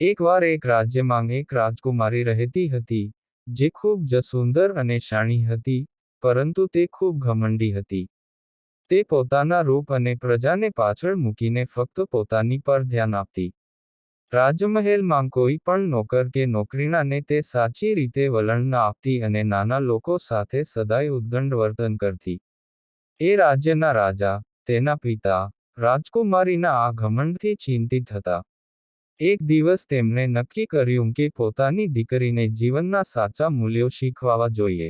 એકવાર એક રાજ્યમાં એક રાજકુમારી રહેતી હતી, જે ખૂબ જ સુંદર અને શાણી હતી, પરંતુ તે ખૂબ ઘમંડી હતી. તે પોતાના રૂપ અને પ્રજાને પાછળ મૂકીને ફક્ત પોતાની પર ધ્યાન આપતી. રાજમહેલમાં કોઈ પણ નોકર કે નોકરીણાને તે સાચી રીતે વલણ ના આપતી અને નાના લોકો સાથે સદાય ઉદ્દંડ વર્તન કરતી. એ રાજ્યના રાજા, તેના પિતા, રાજકુમારીના આ ઘમંડથી ચિંતિત હતા. એક દિવસ તેમણે નક્કી કર્યું કે પોતાની દીકરીને જીવનના સાચા મૂલ્યો શીખવાવા જોઈએ.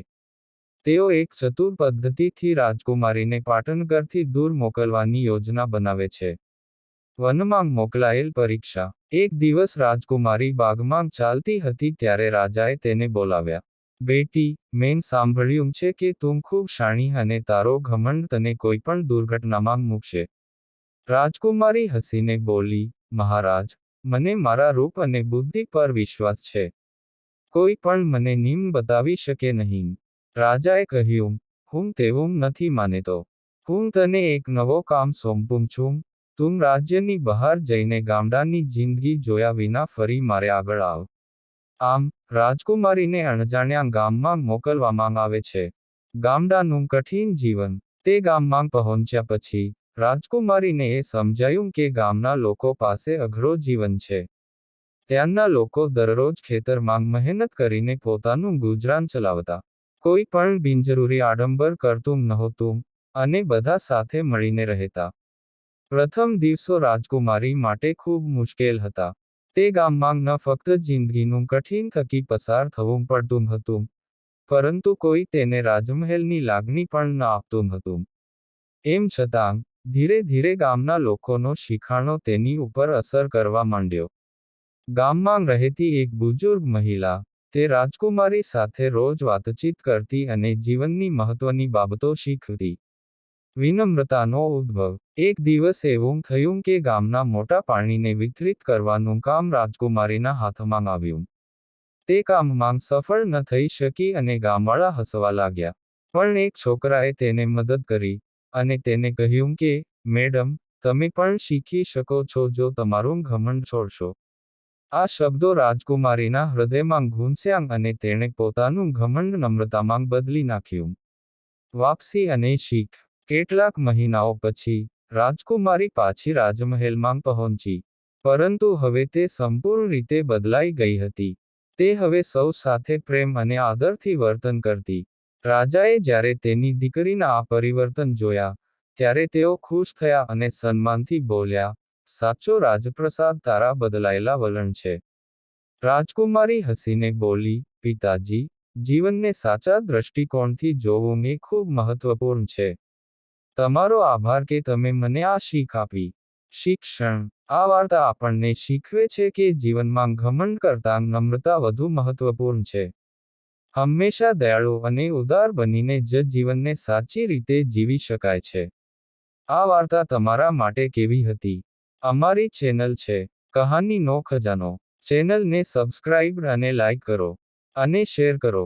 તેઓ એક ચતુર પદ્ધતિથી રાજકુમારીને પાટનગરથી દૂર મોકલવાની યોજના બનાવે છે. વનમાં મોકલાયેલ પરીક્ષા. એક દિવસ રાજકુમારી બાગમાં ચાલતી હતી ત્યારે રાજાએ તેને બોલાવ્યા. બેટી, મેં સાંભળ્યું છે કે તું ખૂબ શાણી અને તારો ઘમંડ તને કોઈ પણ દુર્ઘટનામાં મૂકશે. રાજકુમારી હસીને બોલી, મહારાજ મને મારા રૂપ અને બુદ્ધિ પર વિશ્વાસ છે. કોઈ પણ મને નિમ બતાવી શકે નહીં. રાજાએ કહ્યું, હું તેવું નથી માનેતો. હું તને એક નવો કામ સોંપું છું. તું રાજ્યની બહાર જઈને ગામડાની જિંદગી જોયા વિના ફરી મારે આગળ આવ. આમ, રાજકુમારીને અણજાણ્યા ગામમાં મોકલવામાં આવે છે. ગામડાનું કઠિન જીવન, તે ગામમાં પહોંચ્યા પછી રાજકુમારીને એ સમજાયું કે ગામના લોકો પાસે અઘરો જીવન છે. ત્યાંના લોકો દરરોજ ખેતરમાં મહેનત કરીને પોતાનું ગુજરાન ચલાવતા. કોઈ પણ બિનજરૂરી આડંબર કરતું નહોતું અને બધા સાથે મળીને રહેતા. પ્રથમ દિવસો રાજકુમારી માટે ખૂબ મુશ્કેલ હતા. તે ગામમાં ન ફક્ત જિંદગીનું કઠિન થકી પસાર થવું પડતું હતું, પરંતુ કોઈ તેને રાજમહેલની લાગણી પણ ન આપતું હતું. એમ છતાં ધીરે ધીરે ગામના લોકોનો શિખાણો તેની ઉપર અસર કરવા માંડ્યો. ગામમાં રહેતી એક બુજુર્ગ મહિલા, તે રાજકુમારી સાથે રોજ વાતચીત કરતી અને જીવનની મહત્વની બાબતો શીખતી. વિનમ્રતાનો ઉદ્ભવ. એક દિવસ એવું થયું કે ગામના મોટા પાણીને વિતરિત કરવાનું કામ રાજકુમારીના હાથમાં આવ્યું. તે કામમાં સફળ ન થઈ શકી અને ગામવાળા હસવા લાગ્યા. પણ એક છોકરાએ તેને મદદ કરી. અને તેને કહ્યું કે, મેડમ, તમે પણ શીખી શકો છો જો તમારું ઘમંડ છોડશો. આ શબ્દો રાજકુમારીના હૃદયમાં ઘૂંસ્યા અને તેણે પોતાનું ઘમંડ નમ્રતામાં બદલી નાખ્યું. વાપસી અને શીખ. કેટલાક મહિનાઓ પછી, રાજકુમારી પાછી રાજમહેલમાં પહોંચી, પરંતુ હવે તે સંપૂર્ણ રીતે બદલાઈ ગઈ હતી. તે હવે સૌ સાથે પ્રેમ અને આદરથી વર્તન કરતી રાજાએ જ્યારે તેની દીકરીના આ પરિવર્તન જોયા, ત્યારે તેઓ ખુશ થયા અને સન્માનથી બોલ્યા, સાચો રાજપ્રસાદ તારા બદલાયેલા વલણ છે. રાજકુમારી હસીને બોલી, પિતાજી, જીવનને સાચા દ્રષ્ટિકોણથી જોવું એ ખૂબ મહત્વપૂર્ણ છે. તમારો આભાર કે તમે મને આ શીખ આપી. શિક્ષણ, આ વાર્તા આપણને શીખવે છે કે જીવનમાં ઘમંડ કરતાં નમ્રતા વધુ મહત્વપૂર્ણ છે. હંમેશા દયાળુ અને ઉદાર બનીને જ જીવનને સાચી રીતે જીવી શકાય છે. આ વાર્તા તમારા માટે કેવી હતી? અમારી ચેનલ છે કહાનીનો ખજાનો. ચેનલને સબસ્ક્રાઇબ અને લાઇક કરો. અને શેર કરો.